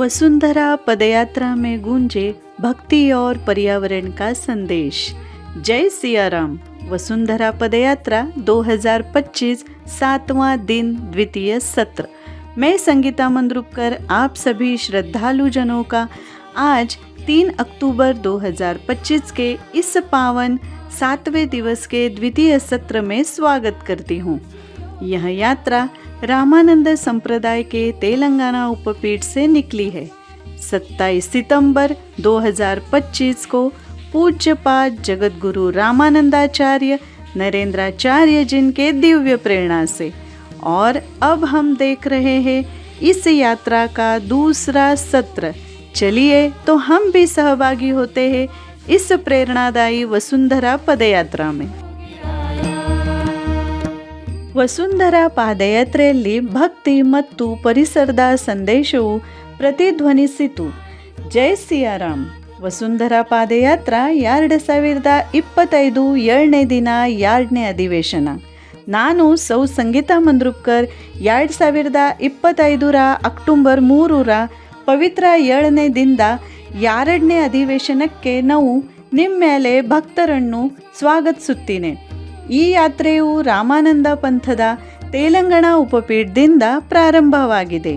वसुंधरा पदयात्रा में गूंजे भक्ति और पर्यावरण का संदेश। जय सिया राम वसुंधरा पदयात्रा 2025 सातवां दिन, द्वितीय सत्र। मैं संगीता मंद्रुपकर, आप सभी श्रद्धालु जनों का आज 3 अक्टूबर 2025 के इस पावन सातवें दिवस के द्वितीय सत्र में स्वागत करती हूँ। यह यात्रा रामानंद संप्रदाय के तेलंगाना उपपीठ से निकली है। 27 सितंबर 2025 को पूज्य पाठ जगत गुरु रामानंदाचार्य नरेंद्राचार्य जिनके दिव्य प्रेरणा से। और अब हम देख रहे हैं, इस यात्रा का दूसरा सत्र। चलिए तो हम भी सहभागी होते हैं इस प्रेरणादायी वसुंधरा पदयात्रा में। ವಸುಂಧರಾ ಪಾದಯಾತ್ರೆಯಲ್ಲಿ ಭಕ್ತಿ ಮತ್ತು ಪರಿಸರದ ಸಂದೇಶವು ಪ್ರತಿಧ್ವನಿಸಿತು. ಜೈ ಸಿಯಾರಾಮ್. ವಸುಂಧರ ಪಾದಯಾತ್ರ ಎರಡು ಸಾವಿರದ ಇಪ್ಪತ್ತೈದು ಏಳನೇ ದಿನ ಎರಡನೇ ಅಧಿವೇಶನ. ನಾನು ಸೌ ಸಂಗೀತಾ ಮಂದ್ರೂಪ್ಕರ್ ಎರಡು ಸಾವಿರದ ಇಪ್ಪತ್ತೈದರ ಅಕ್ಟೋಬರ್ ಮೂರರ ಪವಿತ್ರ ಏಳನೇ ದಿನದ ಎರಡನೇ ಅಧಿವೇಶನಕ್ಕೆ ನಾವು ನಿಮ್ಮ ಮೇಲೆ ಭಕ್ತರನ್ನು ಸ್ವಾಗತಿಸುತ್ತೀನಿ. ಈ ಯಾತ್ರೆಯು ರಾಮಾನಂದ ಪಂಥದ ತೆಲಂಗಾಣ ಉಪಪೀಠದಿಂದ ಪ್ರಾರಂಭವಾಗಿದೆ.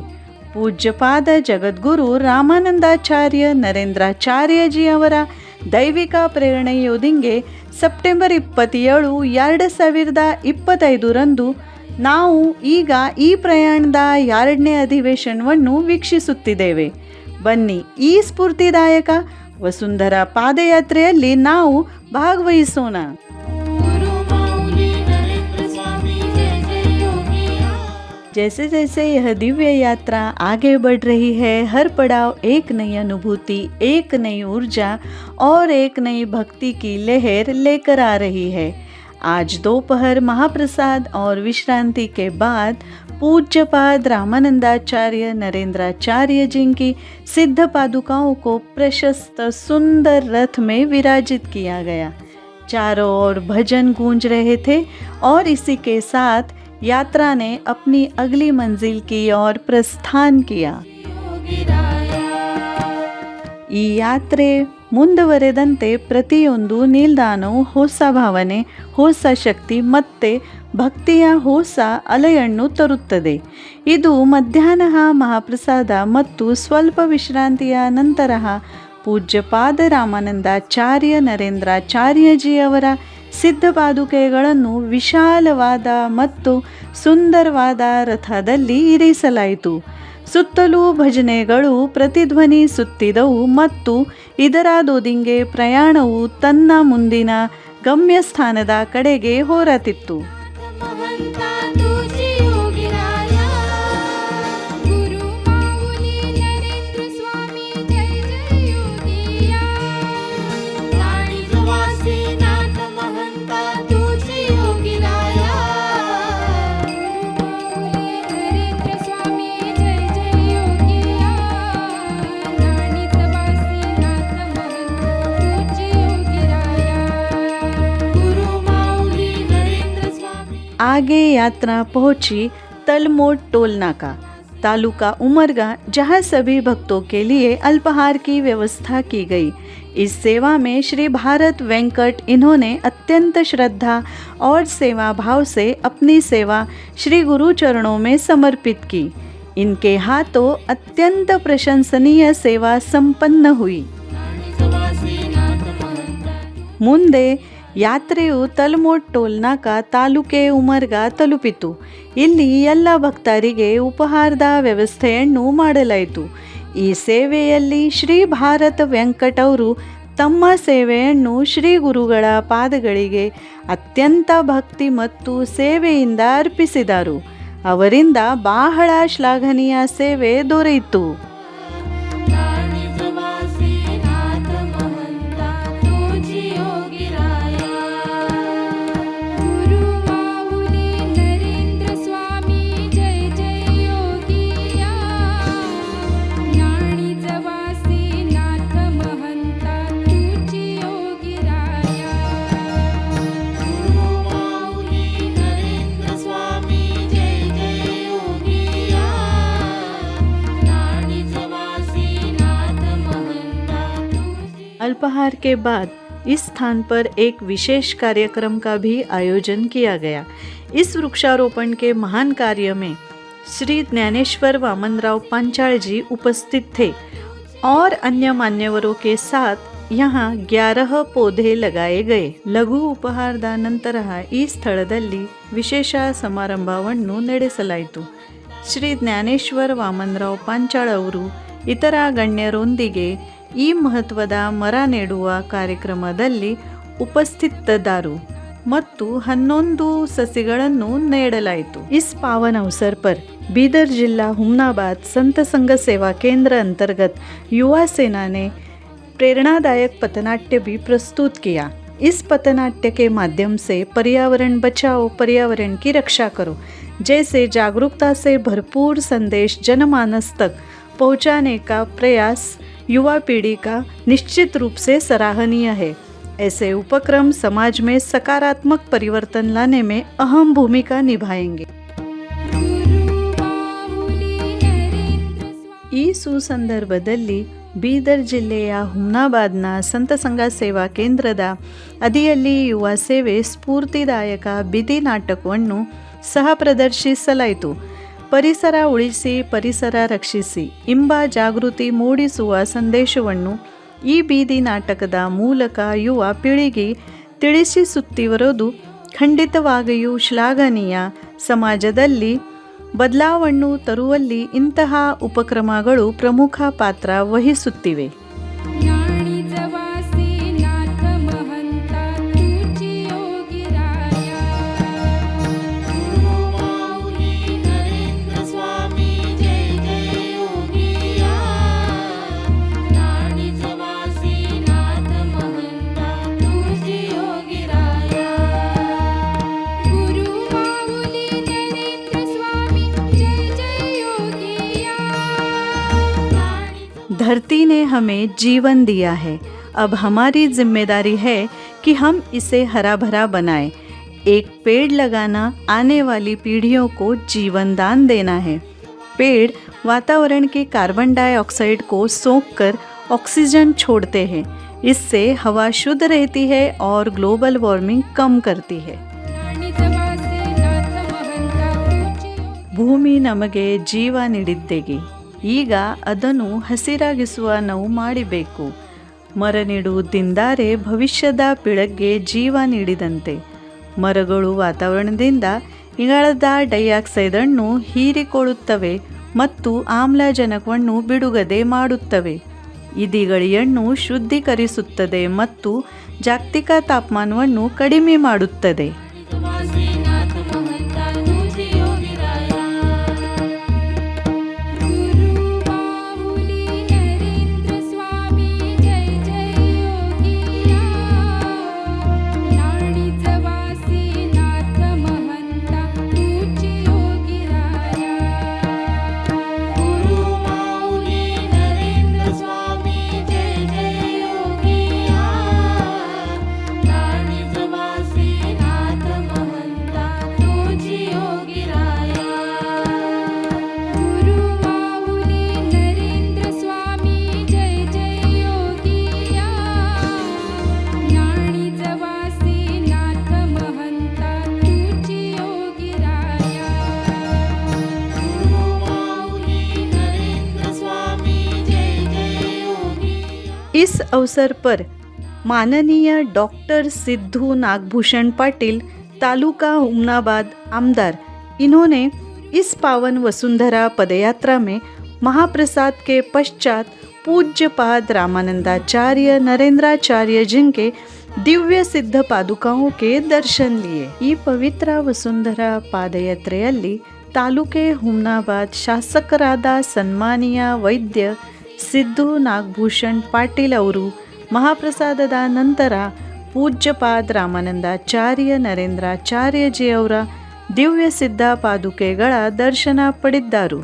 ಪೂಜ್ಯಪಾದ ಜಗದ್ಗುರು ರಾಮಾನಂದಾಚಾರ್ಯ ನರೇಂದ್ರಾಚಾರ್ಯಜಿ ಅವರ ದೈವಿಕ ಪ್ರೇರಣೆಯೊಂದಿಗೆ ಸೆಪ್ಟೆಂಬರ್ ಇಪ್ಪತ್ತೇಳು ಎರಡು ಸಾವಿರದ ಇಪ್ಪತ್ತೈದರಂದು ನಾವು ಈಗ ಈ ಪ್ರಯಾಣದ ಎರಡನೇ ಅಧಿವೇಶನವನ್ನು ವೀಕ್ಷಿಸುತ್ತಿದ್ದೇವೆ. ಬನ್ನಿ ಈ ಸ್ಫೂರ್ತಿದಾಯಕ ವಸುಂಧರ ಪಾದಯಾತ್ರೆಯಲ್ಲಿ ನಾವು ಭಾಗವಹಿಸೋಣ. जैसे जैसे यह दिव्य यात्रा आगे बढ़ रही है, हर पड़ाव एक नई अनुभूति, एक नई ऊर्जा और एक नई भक्ति की लहर लेकर आ रही है। आज दोपहर महाप्रसाद और विश्रांति के बाद पूज्यपाद रामानंदाचार्य, नरेंद्राचार्य जी की सिद्ध पादुकाओं को प्रशस्त सुंदर रथ में विराजित किया गया। चारों ओर भजन गूंज रहे थे और इसी के साथ यात्रा ने अपनी अगली मंजिल की ओर प्रस्थान किया ಈ ಯಾತ್ರೆ ಮುಂದುವರೆದಂತೆ ಪ್ರತಿಯೊಂದು ನಿಲ್ದಾಣವು ಹೊಸ ಭಾವನೆ ಹೊಸ ಶಕ್ತಿ ಮತ್ತು ಭಕ್ತಿಯ ಹೊಸ ಅಲೆಯನ್ನು ತರುತ್ತದೆ ಇದು ಮಧ್ಯಾಹ್ನ ಮಹಾಪ್ರಸಾದ ಮತ್ತು ಸ್ವಲ್ಪ ವಿಶ್ರಾಂತಿಯ ನಂತರ ಪೂಜ್ಯಪಾದ ರಾಮಾನಂದಾಚಾರ್ಯ ನರೇಂದ್ರಾಚಾರ್ಯಜಿಯವರ ಸಿದ್ಧ ಪಾದುಕೆಗಳನ್ನು ವಿಶಾಲವಾದ ಮತ್ತು ಸುಂದರವಾದ ರಥದಲ್ಲಿ ಇರಿಸಲಾಯಿತು. ಸುತ್ತಲೂ ಭಜನೆಗಳು ಪ್ರತಿಧ್ವನಿಸುತ್ತಿದ್ದವು ಮತ್ತು ಇದರಾದೊಂದಿಗೆ ಪ್ರಯಾಣವು ತನ್ನ ಮುಂದಿನ ಗಮ್ಯಸ್ಥಾನದ ಕಡೆಗೆ ಹೊರತಿತ್ತು. आगे यात्रा पहुँची तलमोट टोल नाका तालुका उमरगा जहाँ सभी भक्तों के लिए अल्पहार की व्यवस्था की गई। इस सेवा में श्री भारत वेंकट इन्होंने अत्यंत श्रद्धा और सेवा भाव से अपनी सेवा श्री गुरु चरणों में समर्पित की। इनके हाथों अत्यंत प्रशंसनीय सेवा संपन्न हुई। ಮುಂದೆ ಯಾತ್ರೆಯು ತಲಮೋಟ್ ಟೋಲ್ನಾಕ ತಾಲೂಕೆ ಉಮರ್ಗ ತಲುಪಿತು. ಇಲ್ಲಿ ಎಲ್ಲ ಭಕ್ತರಿಗೆ ಉಪಹಾರದ ವ್ಯವಸ್ಥೆಯನ್ನು ಮಾಡಲಾಯಿತು. ಈ ಸೇವೆಯಲ್ಲಿ ಶ್ರೀ ಭಾರತ ವೆಂಕಟ್ ಅವರು ತಮ್ಮ ಸೇವೆಯನ್ನು ಶ್ರೀ ಗುರುಗಳ ಪಾದಗಳಿಗೆ ಅತ್ಯಂತ ಭಕ್ತಿ ಮತ್ತು ಸೇವೆಯಿಂದ ಅರ್ಪಿಸಿದರು. ಅವರಿಂದ ಬಹಳ ಶ್ಲಾಘನೀಯ ಸೇವೆ ದೊರೆಯಿತು. उपहार के बाद इस स्थान पर एक विशेष कार्यक्रम का भी आयोजन किया गया इस वृक्षारोपण के महान कार्य में श्री ज्ञानेश्वर वामनराव पांचाल जी उपस्थित थे और अन्य मान्यवरों के साथ यहाँ ಗ್ಯಾರಹ ಪೋಧೆ ಲಗಾಯೆ ಗಯೆ ಲಘು ಉಪಹಾರದ ನಂತರ ಈ ಸ್ಥಳದಲ್ಲಿ ವಿಶೇಷ ಸಮಾರಂಭವನ್ನು ನಡೆಸಲಾಯಿತು ಶ್ರೀ ಜ್ಞಾನೇಶ್ವರ ವಾಮನರಾವ್ ಪಾಂಚಾಳ್ ಅವರು ಇತರ ಗಣ್ಯರೊಂದಿಗೆ ಈ ಮಹತ್ವದ ಮರ ನೆಡುವ ಕಾರ್ಯಕ್ರಮದಲ್ಲಿ ಉಪಸ್ಥಿತದಾರು ಮತ್ತು ಹನ್ನೊಂದು ಸಸಿಗಳನ್ನು ನೆಡಲಾಯಿತು इस पावन अवसर पर बीदर जिला हुमनाबाद संत संघ सेवा केंद्र अंतर्गत युवा सेना ने प्रेरणादायक पथनाट्य भी प्रस्तुत किया इस पथनाट्य के माध्यम से पर्यावरण बचाओ पर्यावरण की रक्षा करो जैसे जागरूकता से भरपूर संदेश जनमानस तक पहुंचाने का प्रयास युवा पीढ़ी का निश्चित रूप से सराहनीय है ऐसे उपक्रम समाज में सकारात्मक परिवर्तन लाने में अहम भूमिका निभाएंगे ಈ ಸುಸಂದರ್ಭದಲ್ಲಿ ಬೀದರ್ ಜಿಲ್ಲೆಯ ಹುಮ್ನಾಬಾದ್ನ ಸಂತ ಸಂಘ ಸೇವಾ ಕೇಂದ್ರದ ಅಡಿಯಲ್ಲಿ ಯುವ ಸೇವೆ ಸ್ಫೂರ್ತಿದಾಯಕ ಬೀದಿ ನಾಟಕವನ್ನು ಸಹ ಪ್ರದರ್ಶಿಸಲಾಯಿತು ಪರಿಸರ ಉಳಿಸಿ, ಪರಿಸರ ರಕ್ಷಿಸಿ ಎಂಬ ಜಾಗೃತಿ ಮೂಡಿಸುವ ಸಂದೇಶವನ್ನು ಈ ಬೀದಿ ನಾಟಕದ ಮೂಲಕ ಯುವ ಪೀಳಿಗೆ ತಿಳಿಸಿಸುತ್ತಿರುವುದು ಖಂಡಿತವಾಗಿಯೂ ಶ್ಲಾಘನೀಯ. ಸಮಾಜದಲ್ಲಿ ಬದಲಾವಣೆ ತರುವಲ್ಲಿ ಇಂತಹ ಉಪಕ್ರಮಗಳು ಪ್ರಮುಖ ಪಾತ್ರ ವಹಿಸುತ್ತಿವೆ. हमें जीवन दिया है अब हमारी जिम्मेदारी है कि हम इसे हरा भरा बनाएं एक पेड़ लगाना आने वाली पीढ़ियों को जीवन दान देना है पेड़ वातावरण के कार्बन डाइऑक्साइड को सोख कर ऑक्सीजन छोड़ते हैं इससे हवा शुद्ध रहती है और ग्लोबल वार्मिंग कम करती है नाणी जवासी नाथ महंता तुझी योगी ಭೂಮಿ ನಮಗೆ ಜೀವ ನೀಡಿದ್ದೆಗೆ ಈಗ ಅದನ್ನು ಹಸಿರಾಗಿಸುವ ನಾವು ಮಾಡಬೇಕು. ಮರ ನೆಡುವುದಿಂದಾರೆ ಭವಿಷ್ಯದ ಪಿಳಗ್ಗೆ ಜೀವ ನೀಡಿದಂತೆ. ಮರಗಳು ವಾತಾವರಣದಿಂದ ಇಂಗಾಲದ ಡೈಆಕ್ಸೈಡನ್ನು ಹೀರಿಕೊಳ್ಳುತ್ತವೆ ಮತ್ತು ಆಮ್ಲಜನಕವನ್ನು ಬಿಡುಗಡೆ ಮಾಡುತ್ತವೆ. ಇದಿಗಳಿಯನ್ನು ಶುದ್ಧೀಕರಿಸುತ್ತದೆ ಮತ್ತು ಜಾಗತಿಕ ತಾಪಮಾನವನ್ನು ಕಡಿಮೆ ಮಾಡುತ್ತದೆ. इस अवसर पर माननीय डॉक्टर सिद्धू नागभूषण पाटिल, तालुका उमनाबाद आमदार, इन्होंने इस पावन वसुंधरा पदयात्रा में महाप्रसाद के पश्चात पूज्यपाद रामानंदाचार्य, नरेंद्राचार्य जिनके ದಿವ್ಯ ಸಿದ್ಧ ಪಾದುಕಾಂಕೆ ದರ್ಶನ್ ಲಿಯೆ ಈ ಪವಿತ್ರ ವಸುಂಧರಾ ಪಾದಯಾತ್ರೆಯಲ್ಲಿ ತಾಲೂಕೆ ಹುಮ್ನಾಬಾದ್ ಶಾಸಕರಾದ ಸನ್ಮಾನೀಯ वैद्य ಸಿದ್ದು ನಾಗಭೂಷಣ್ ಪಾಟೀಲ್ ಅವರು ಮಹಾಪ್ರಸಾದದ ನಂತರ ಪೂಜ್ಯಪಾದ ರಾಮಾನಂದಾಚಾರ್ಯ ನರೇಂದ್ರಾಚಾರ್ಯಜಿಯವರ ದಿವ್ಯ ಸಿದ್ಧ ಪಾದುಕೆಗಳ ದರ್ಶನ ಪಡೆದರು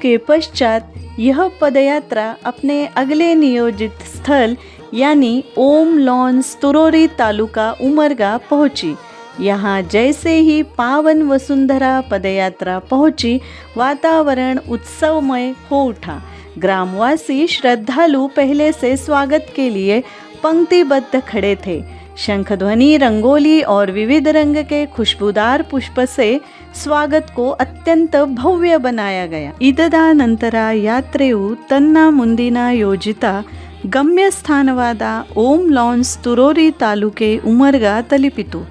इसके पश्चात यह पदयात्रा अपने अगले नियोजित स्थल, यानी ओम लॉन्स तुरोरी तालुका उमरगा, पहुँची। यहाँ जैसे ही पावन वसुंधरा पदयात्रा पहुँची, वातावरण उत्सवमय हो उठा। ग्रामवासी श्रद्धालु पहले से स्वागत के लिए पंक्तिबद्ध खड़े थे। शंखध्वनि, रंगोली और विविध रंग के खुशबूदार पुष्प से ಸ್ವಾಗತ್ ಕೋ ಅತ್ಯಂತ ಭವ್ಯ ಬನಾಯ ಗಯ ಇದದ ನಂತರ ಯಾತ್ರೆಯು ತನ್ನ ಮುಂದಿನ ಯೋಜಿತ ಗಮ್ಯ ಸ್ಥಾನವಾದ ಓಂ ಲಾನ್ಸ್ ತುರೋರಿ ತಾಲೂಕೆ ಉಮರ್ಗ ತಲುಪಿತು.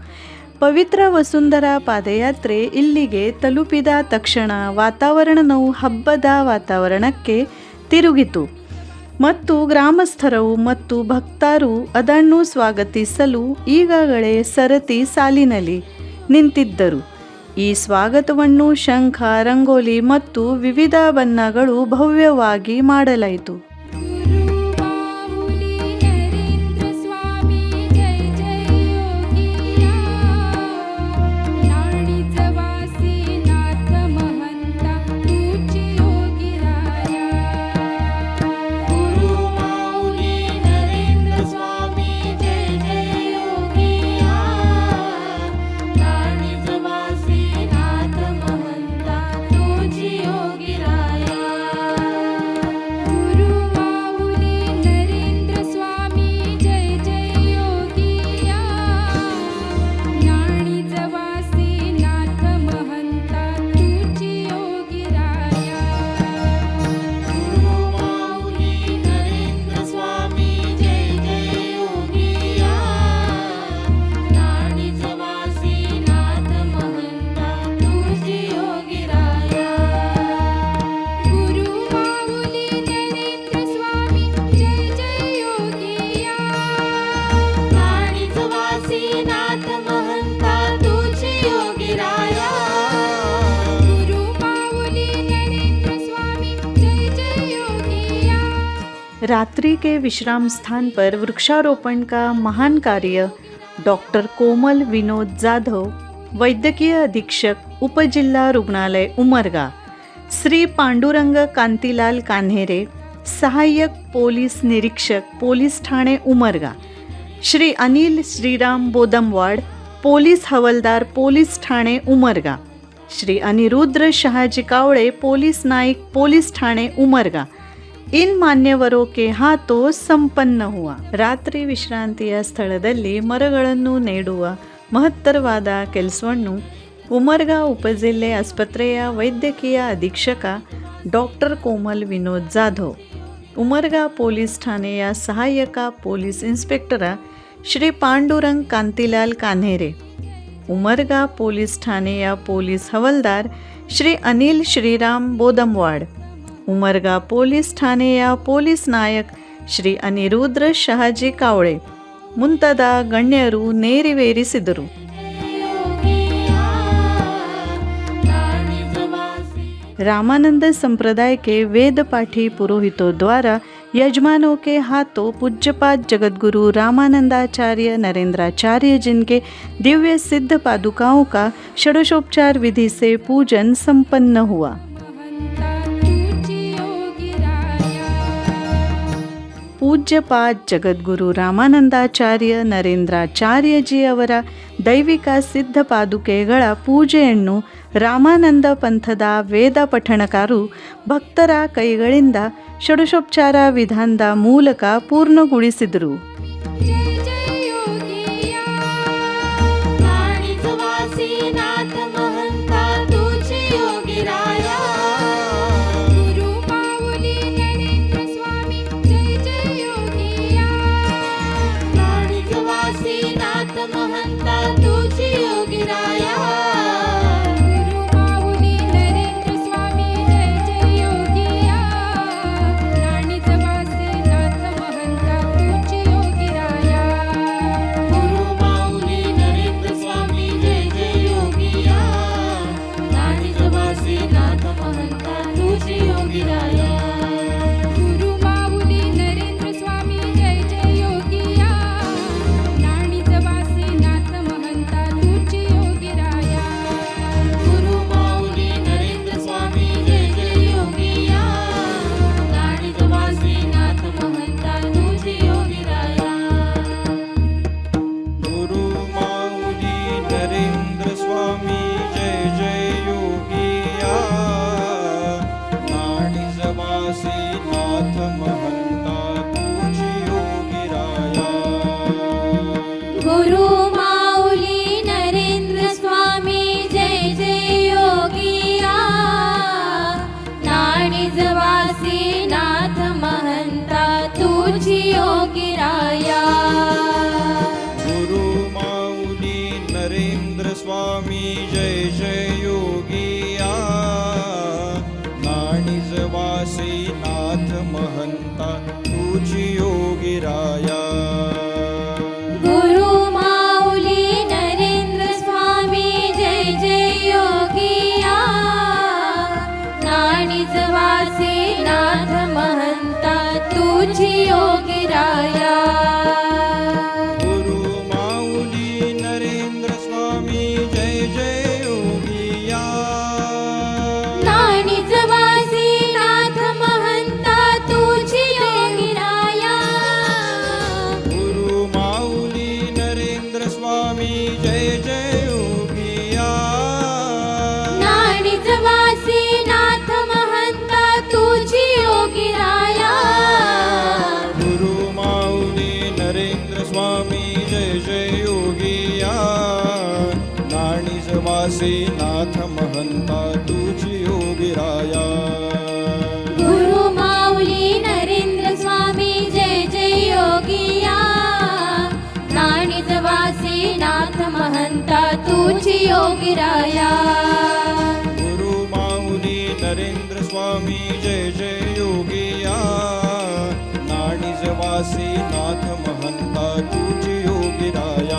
ಪವಿತ್ರ ವಸುಂಧರ ಪಾದಯಾತ್ರೆ ಇಲ್ಲಿಗೆ ತಲುಪಿದ ತಕ್ಷಣ ವಾತಾವರಣವು ಹಬ್ಬದ ವಾತಾವರಣಕ್ಕೆ ತಿರುಗಿತು. ಮತ್ತು ಗ್ರಾಮಸ್ಥರು ಮತ್ತು ಭಕ್ತರು ಅದನ್ನು ಸ್ವಾಗತಿಸಲು ಈಗಾಗಲೇ ಸರತಿ ಸಾಲಿನಲ್ಲಿ ನಿಂತಿದ್ದರು. ಈ ಸ್ವಾಗತವನ್ನು ಶಂಖ ರಂಗೋಲಿ ಮತ್ತು ವಿವಿಧ ಬಣ್ಣಗಳು ಭವ್ಯವಾಗಿ ಮಾಡಲಾಯಿತು. रात्रि के विश्राम स्थान पर वृक्षारोपण का महान कार्य डॉक्टर कोमल विनोद जाधव वैद्यकीय अधीक्षक उपजिल्हा रुग्णालय उमरगा श्री पांडुरंग कांतीलाल कान्हेरे सहाय्यक पोलीस निरीक्षक पोलीस ठाणे उमरगा श्री अनिल श्रीराम बोदमवाड पोलीस हवलदार पोलीस ठाणे उमरगा श्री अनिरुद्र शहाजी कावळे पोलीस नाईक पोलीस ठाणे उमरगा ಇನ್ ಮಾನ್ಯವರೋ ಕೆ ಹಾತೋ ಸಂಪನ್ನ ಹುವ. ರಾತ್ರಿ ವಿಶ್ರಾಂತಿಯ ಸ್ಥಳದಲ್ಲಿ ಮರಗಳನ್ನು ನೆಡುವ ಮಹತ್ತರವಾದ ಕೆಲಸವನ್ನು ಉಮರ್ಗಾ ಉಪಜಿಲ್ಲೆ ಆಸ್ಪತ್ರೆಯ ವೈದ್ಯಕೀಯ ಅಧೀಕ್ಷಕ ಡಾಕ್ಟರ್ ಕೋಮಲ್ ವಿನೋದ್ ಜಾಧವ್. ಉಮರ್ಗಾ ಪೊಲೀಸ್ ಠಾಣೆಯ ಸಹಾಯಕ ಪೊಲೀಸ್ ಇನ್ಸ್ಪೆಕ್ಟರ ಶ್ರೀ ಪಾಂಡುರಂಗ್ ಕಾಂತಿಲಾಲ್ ಕಾನೇರೆ ಉಮರ್ಗಾ ಪೊಲೀಸ್ ಠಾಣೆಯ ಪೊಲೀಸ್ ಹವಲ್ದಾರ್ ಶ್ರೀ ಅನಿಲ್ ಶ್ರೀರಾಮ್ ಬೋದಂವಾಡ್ ಬೋದಮ್ವಾಡ್ ಉಮರ್ಗಾ ಪೊಲೀಸ್ ಠಾಣೆಯ ಪೊಲೀಸ್ ನಾಯಕ್ ಶ್ರೀ ಅನಿರುದ್ರ ಶಹಾಜಿ ಕಾವಳೆ ಮುಂತಾದ ಗಣ್ಯರು ನೇರಿವೇರಿಸಿದರು योगिया नाणीच वासी रामानंद संप्रदाय के वेद पाठी पुरोहितों द्वारा यजमानों के हाथों पूज्यपाद जगतगुरु रामानंदाचार्य नरेंद्राचार्य जिनके दिव्य सिद्ध पादुकाओं का षोडशोपचार विधि से पूजन संपन्न हुआ ಪೂಜ್ಯಪಾದ್ ಜಗದ್ಗುರು ರಾಮಾನಂದಾಚಾರ್ಯ ನರೇಂದ್ರಾಚಾರ್ಯಜಿ ಅವರ ದೈವಿಕ ಸಿದ್ಧ ಪಾದುಕೆಗಳ ಪೂಜೆಯನ್ನು ರಾಮಾನಂದ ಪಂಥದ ವೇದ ಪಠಣಕಾರು ಭಕ್ತರ ಕೈಗಳಿಂದ ಷಡುಷೋಪಚಾರ ವಿಧಾನದ ಮೂಲಕ ಪೂರ್ಣಗೊಳಿಸಿದರು. वासी नाथ महंता तुझी योगिराया गुरु माऊली नरेंद्र स्वामी जय जय योगिया। नाणिजवासी नाथ महंता तुझी योगिराया गुरु माऊली नरेंद्र स्वामी जय जय योगिया। नाणीज वासी नाथ महंता तुझी योगिराया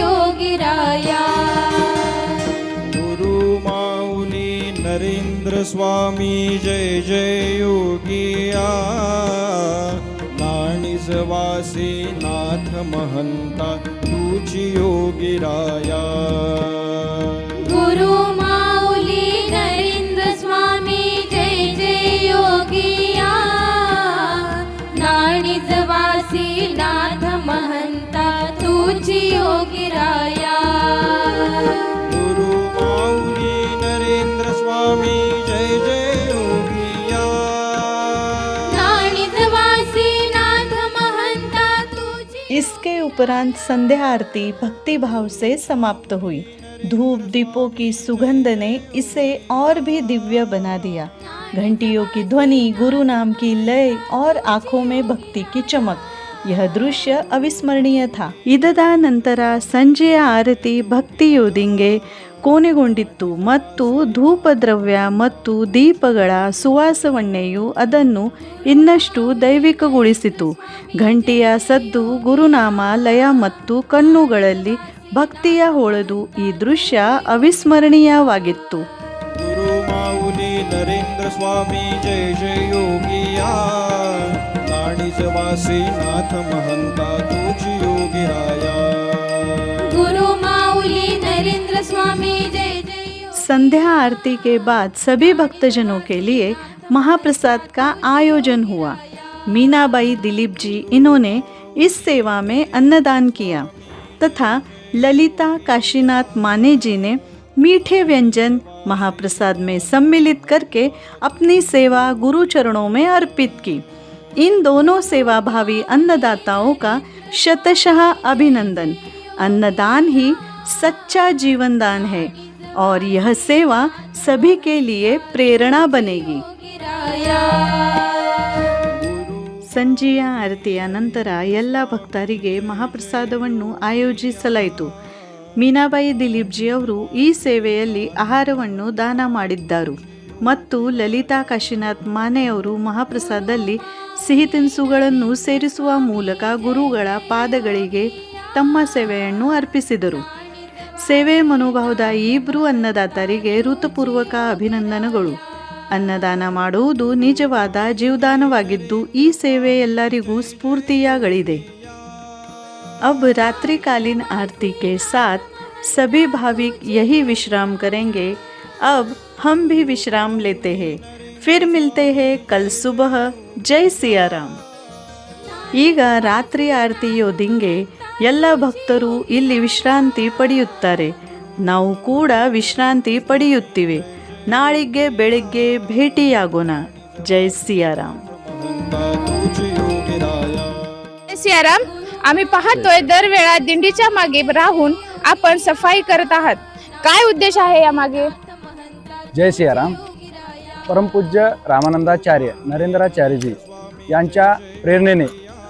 योगिराया गुरु माऊली नरेंद्र स्वामी जय जय योगिया नाणीज वासी नाथ महंता तुझी योगिराया उपरांत संध्या आरती भक्तिभाव से समाप्त हुई। धूप दीपों की सुगंध ने इसे और भी दिव्य बना दिया। घंटियों की ध्वनि, गुरु नाम की लय और आँखों में भक्ति की चमक। यह दृश्य अविस्मरणीय था। इददा नंतरा संजय आरती भक्ति योदिंगे। ಕೋನೆಗೊಂಡಿತ್ತು ಮತ್ತು ಧೂಪದ್ರವ್ಯ ಮತ್ತು ದೀಪಗಳ ಸುವಾಸವನ್ನೆಯು ಅದನ್ನು ಇನ್ನಷ್ಟು ದೈವಿಕಗೊಳಿಸಿತು. ಘಂಟಿಯ ಸದ್ದು, ಗುರುನಾಮ, ಲಯ ಮತ್ತು ಕಣ್ಣುಗಳಲ್ಲಿ ಭಕ್ತಿಯ ಹೊಳೆದು ಈ ದೃಶ್ಯ ಅವಿಸ್ಮರಣೀಯವಾಗಿತ್ತು. ನರೇಂದ್ರ ಸ್ವಾಮಿ, ಜಯ ಜಯ ಯೋಗಿಯ. ವಾಸಿ ನಾಥ ಮಹಂತ ಯೋಗಿರಾಯ नरेंद्र स्वामी, जय जय संध्या आरती के बाद सभी भक्तजनों के लिए महाप्रसाद का आयोजन हुआ। मीनाबाई दिलीप जी इन्होंने इस सेवा में अन्नदान किया तथा ललिता काशीनाथ माने जी ने मीठे व्यंजन महाप्रसाद में सम्मिलित करके अपनी सेवा गुरु चरणों में अर्पित की। इन दोनों सेवाभावी अन्नदाताओं का शतशः अभिनंदन। अन्नदान ही सच्चा जीवन दान है और यह सेवा सभी के लिए प्रेरणा बनेगी ಸಂಜೆಯ ಆರತಿಯ ನಂತರ ಎಲ್ಲ ಭಕ್ತರಿಗೆ ಮಹಾಪ್ರಸಾದವನ್ನು ಆಯೋಜಿಸಲಾಯಿತು ಮೀನಾಬಾಯಿ ದಿಲೀಪ್ಜಿ ಅವರು ಈ ಸೇವೆಯಲ್ಲಿ ಆಹಾರವನ್ನು ದಾನ ಮಾಡಿದ್ದರು ಮತ್ತು ಲಲಿತಾ ಕಾಶಿನಾಥ್ ಮಾನೆಯವರು ಮಹಾಪ್ರಸಾದದಲ್ಲಿ ಸಿಹಿ ತಿನಿಸುಗಳನ್ನು ಸೇರಿಸುವ ಮೂಲಕ ಗುರುಗಳ ಪಾದಗಳಿಗೆ ತಮ್ಮ ಸೇವೆಯನ್ನು ಅರ್ಪಿಸಿದರು ಸೇವೆ ಮನೋಭಾವದ ಈ ಇಬ್ಬರು ಅನ್ನದಾತರಿಗೆ ಹೃತಪೂರ್ವಕ ಅಭಿನಂದನೆಗಳು ಅನ್ನದಾನ ಮಾಡುವುದು ನಿಜವಾದ ಜೀವದಾನವಾಗಿದ್ದು ಈ ಸೇವೆ ಎಲ್ಲರಿಗೂ ಸ್ಫೂರ್ತಿಯಾಗಳಿದೆ अब रात्रिकालीन आरती के साथ सभी भाविक यही विश्राम करेंगे अब हम भी विश्राम लेते हैं फिर मिलते हैं कल सुबह जय सियाराम ಈಗ ರಾತ್ರಿ ಆರತಿಯೋದಿಂಗೆ ಎಲ್ಲ ಭಕ್ತರು ಇಲ್ಲಿ ವಿಶ್ರಾಂತಿ ಪಡೆಯುತ್ತಾರೆ ನಾವು ಕೂಡ ವಿಶ್ರಾಂತಿ ಪಡೆಯುತ್ತೀವಿ ನಾಳಿಗೆ ಬೆಳಿಗ್ಗೆ ಭೇಟಿಯಾಗೋಣ ಜೈ ಸಿಯಾರಾಮ್ महंता तुझ योगी राया सियाराम आम्ही पाहतोय दरवेळा दिंडीच्या मागे राहून आपण सफाई करत आहात काय उद्देश आहे यामागे जय सियाराम परमपूज्य रामानंदाचार्य नरेंद्राचार्यजी यांच्या प्रेरणेने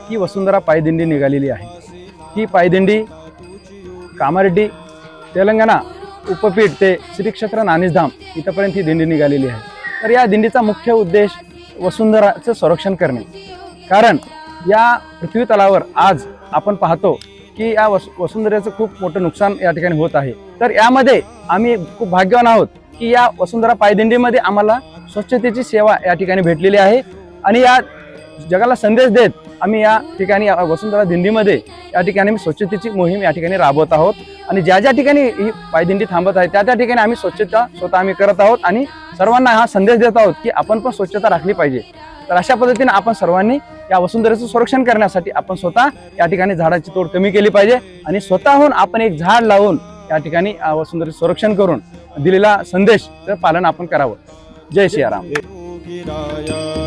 ही वसुंधरा पायदिंडी निघालेली आहे की पायदिंडी कामारेड्डी तेलंगणा उपपीठ ते श्री क्षेत्र नाणीसधाम इथंपर्यंत ही दिंडी निघालेली आहे. तर या दिंडीचा मुख्य उद्देश वसुंधराचं संरक्षण करणे. कारण या पृथ्वी तलावर आज आपण पाहतो की या वस वसुंधरेचं खूप मोठं नुकसान या ठिकाणी होत आहे. तर यामध्ये आम्ही खूप भाग्यवान आहोत की या वसुंधरा पायदिंडीमध्ये आम्हाला स्वच्छतेची सेवा या ठिकाणी भेटलेली आहे. आणि या जगाला संदेश देत आम्ही या ठिकाणी वसुंधरा दिंडीमध्ये या ठिकाणी आम्ही स्वच्छतेची मोहीम या ठिकाणी राबवत आहोत. आणि ज्या ज्या ठिकाणी ही पायदिंडी थांबत आहे त्या त्या ठिकाणी आम्ही स्वच्छता स्वतः आम्ही करत आहोत आणि सर्वांना हा संदेश देत आहोत की आपण पण स्वच्छता राखली पाहिजे. तर अशा पद्धतीने आपण सर्वांनी या वसुंधरेचं संरक्षण करण्यासाठी आपण स्वतः या ठिकाणी झाडाची तोड कमी केली पाहिजे आणि स्वतःहून आपण एक झाड लावून या ठिकाणी वसुंधरेचं संरक्षण करून दिलेला संदेश पालन आपण करावं. जय सियाराम योगी राया